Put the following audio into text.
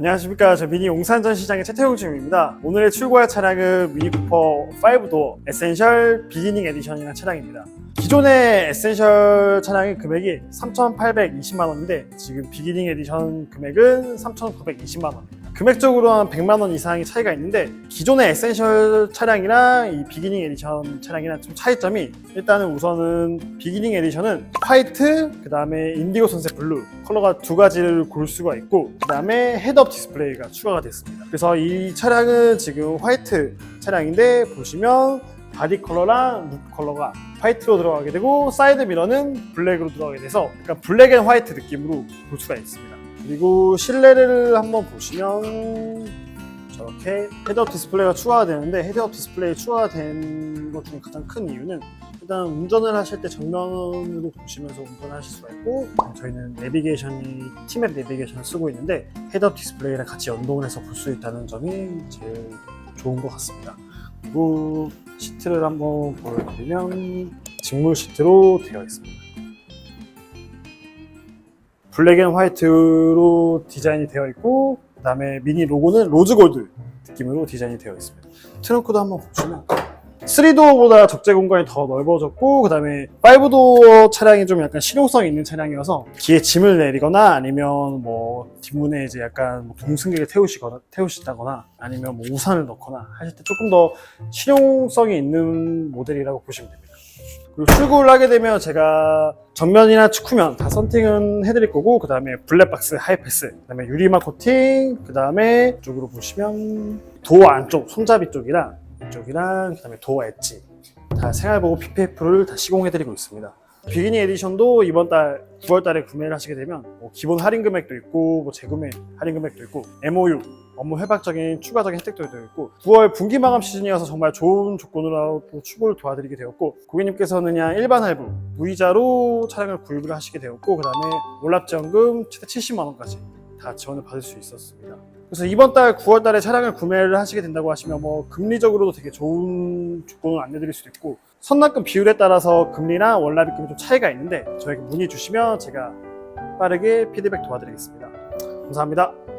안녕하십니까. 저 미니 용산전 시장의 최태용 주임입니다. 오늘의 출고할 차량은 미니 쿠퍼 5도 에센셜 비기닝 에디션이라는 차량입니다. 기존의 에센셜 차량의 금액이 3,820만 원인데 지금 비기닝 에디션 금액은 3,920만 원입니다. 금액적으로 한 100만 원 이상의 차이가 있는데 기존의 에센셜 차량이랑 이 비기닝 에디션 차량이랑 좀 차이점이 일단은 우선은 비기닝 에디션은 화이트 그 다음에 인디고 선셋 블루 컬러가 두 가지를 고를 수가 있고 그 다음에 헤드업 디스플레이가 추가가 됐습니다. 그래서 이 차량은 지금 화이트 차량인데 보시면 바디 컬러랑 룩 컬러가 화이트로 들어가게 되고 사이드 미러는 블랙으로 들어가게 돼서 약간 블랙 앤 화이트 느낌으로 볼 수가 있습니다. 그리고 실내를 한번 보시면 저렇게 헤드업 디스플레이가 추가가 되는데 헤드업 디스플레이 추가된 것 중에 가장 큰 이유는 일단 운전을 하실 때 정면으로 보시면서 운전을 하실 수가 있고 저희는 내비게이션이 티맵 내비게이션을 쓰고 있는데 헤드업 디스플레이랑 같이 연동을 해서 볼 수 있다는 점이 제일 좋은 것 같습니다. 그리고 시트를 한번 보여드리면 직물 시트로 되어 있습니다. 블랙 앤 화이트로 디자인이 되어 있고 그 다음에 미니 로고는 로즈 골드 느낌으로 디자인이 되어 있습니다. 트렁크도 한번 보시면 3도어보다 적재 공간이 더 넓어졌고 그 다음에 5도어 차량이 좀 약간 실용성 있는 차량이어서 뒤에 짐을 내리거나 아니면 뭐 뒷문에 이제 약간 뭐 동승객을 태우시거나 태우시다거나 아니면 뭐 우산을 넣거나 하실 때 조금 더 실용성이 있는 모델이라고 보시면 됩니다. 출고를 하게 되면 제가 전면이나 측후면 다 선팅은 해드릴 거고 그 다음에 블랙박스 하이패스 그 다음에 유리막 코팅 그 다음에 이쪽으로 보시면 도어 안쪽 손잡이 쪽이랑 이쪽이랑 그 다음에 도어 엣지 다 생활보호 PPF를 다 시공해드리고 있습니다 비기니 에디션도 이번 달 9월 달에 구매를 하시게 되면 뭐 기본 할인 금액도 있고 뭐 재구매 할인 금액도 있고 MOU 업무 회박적인 추가적인 혜택도 있고 9월 분기 마감 시즌이어서 정말 좋은 조건으로 또 출고를 도와드리게 되었고 고객님께서는 그냥 일반 할부 무이자로 차량을 구입을 하시게 되었고 그 다음에 월납지원금 최대 70만 원까지 다 지원을 받을 수 있었습니다. 그래서 이번 달 9월 달에 차량을 구매를 하시게 된다고 하시면 뭐 금리적으로도 되게 좋은 조건을 안내드릴 수도 있고 선납금 비율에 따라서 금리나 월납입금이 좀 차이가 있는데 저에게 문의 주시면 제가 빠르게 피드백 도와드리겠습니다. 감사합니다.